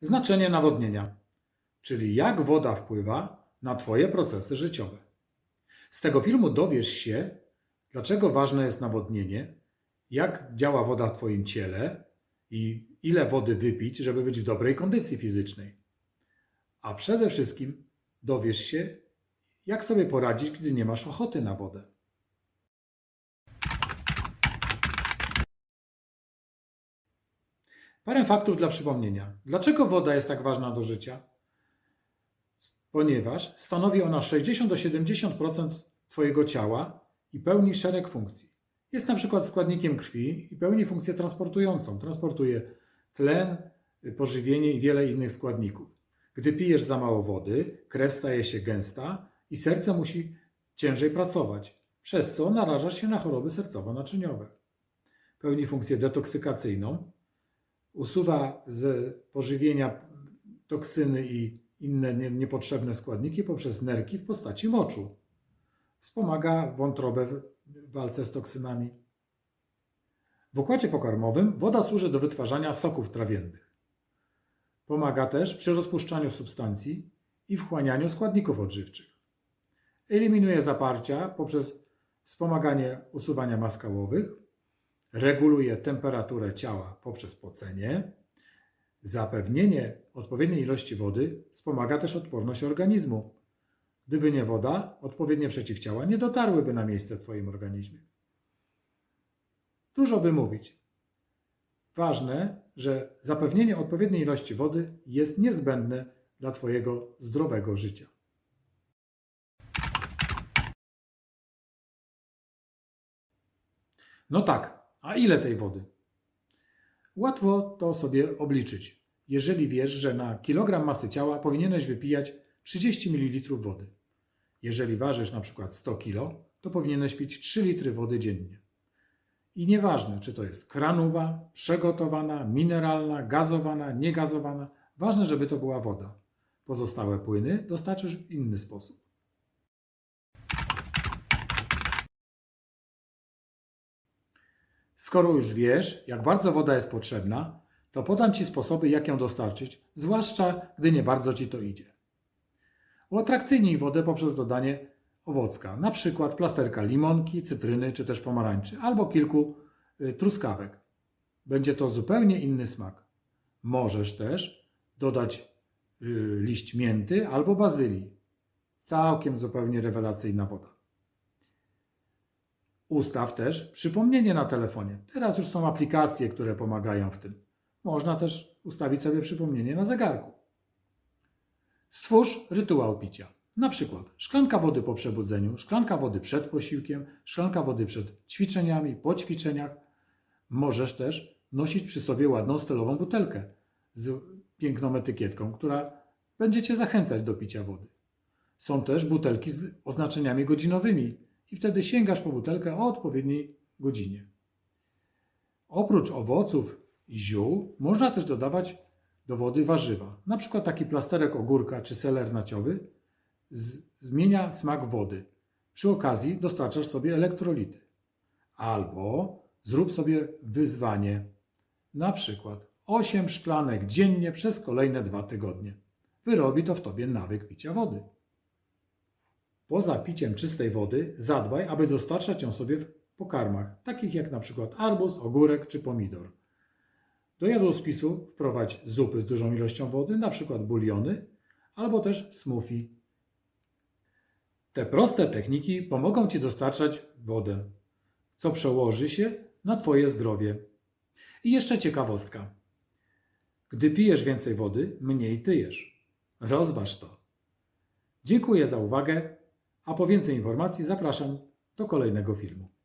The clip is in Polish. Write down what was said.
Znaczenie nawodnienia, czyli jak woda wpływa na Twoje procesy życiowe. Z tego filmu dowiesz się, dlaczego ważne jest nawodnienie, jak działa woda w Twoim ciele i ile wody wypić, żeby być w dobrej kondycji fizycznej. A przede wszystkim dowiesz się, jak sobie poradzić, gdy nie masz ochoty na wodę. Parę faktów dla przypomnienia. Dlaczego woda jest tak ważna do życia? Ponieważ stanowi ona 60 do 70% Twojego ciała i pełni szereg funkcji. Jest na przykład składnikiem krwi i pełni funkcję transportującą. Transportuje tlen, pożywienie i wiele innych składników. Gdy pijesz za mało wody, krew staje się gęsta i serce musi ciężej pracować, przez co narażasz się na choroby sercowo-naczyniowe. Pełni funkcję detoksykacyjną, usuwa z pożywienia toksyny i inne nie- niepotrzebne składniki poprzez nerki w postaci moczu. Wspomaga wątrobę w walce z toksynami. W układzie pokarmowym woda służy do wytwarzania soków trawiennych. Pomaga też przy rozpuszczaniu substancji i wchłanianiu składników odżywczych. Eliminuje zaparcia poprzez wspomaganie usuwania maskałowych, reguluje temperaturę ciała poprzez pocenie. Zapewnienie odpowiedniej ilości wody wspomaga też odporność organizmu. Gdyby nie woda, odpowiednie przeciwciała nie dotarłyby na miejsce w Twoim organizmie. Dużo by mówić. Ważne, że zapewnienie odpowiedniej ilości wody jest niezbędne dla Twojego zdrowego życia. No tak, a ile tej wody? Łatwo to sobie obliczyć, jeżeli wiesz, że na kilogram masy ciała powinieneś wypijać 30 ml wody. Jeżeli ważysz na przykład 100 kg, to powinieneś pić 3 litry wody dziennie. I nieważne, czy to jest kranowa, przegotowana, mineralna, gazowana, niegazowana, ważne, żeby to była woda. Pozostałe płyny dostarczysz w inny sposób. Skoro już wiesz, jak bardzo woda jest potrzebna, to podam Ci sposoby, jak ją dostarczyć, zwłaszcza gdy nie bardzo Ci to idzie. Uatrakcyjnij wodę poprzez dodanie owocka, przykład plasterka limonki, cytryny czy też pomarańczy, albo kilku y, truskawek. Będzie to zupełnie inny smak. Możesz też dodać y, liść mięty albo bazylii. Całkiem zupełnie rewelacyjna woda. Ustaw też przypomnienie na telefonie. Teraz już są aplikacje, które pomagają w tym. Można też ustawić sobie przypomnienie na zegarku. Stwórz rytuał picia. Na przykład szklanka wody po przebudzeniu, szklanka wody przed posiłkiem, szklanka wody przed ćwiczeniami, po ćwiczeniach. Możesz też nosić przy sobie ładną stylową butelkę z piękną etykietką, która będzie Cię zachęcać do picia wody. Są też butelki z oznaczeniami godzinowymi i wtedy sięgasz po butelkę o odpowiedniej godzinie. Oprócz owoców i ziół można też dodawać do wody warzywa. Na przykład taki plasterek ogórka czy seler naciowy zmienia smak wody. Przy okazji dostarczasz sobie elektrolity. Albo zrób sobie wyzwanie. Na przykład 8 szklanek dziennie przez kolejne dwa tygodnie. Wyrobi to w tobie nawyk picia wody. Poza piciem czystej wody zadbaj, aby dostarczać ją sobie w pokarmach, takich jak przykład arbuz, ogórek czy pomidor. Do jadłospisu wprowadź zupy z dużą ilością wody, przykład buliony, albo też smoothie. Te proste techniki pomogą Ci dostarczać wodę, co przełoży się na Twoje zdrowie. I jeszcze ciekawostka. Gdy pijesz więcej wody, mniej tyjesz. Rozważ to. Dziękuję za uwagę, a po więcej informacji zapraszam do kolejnego filmu.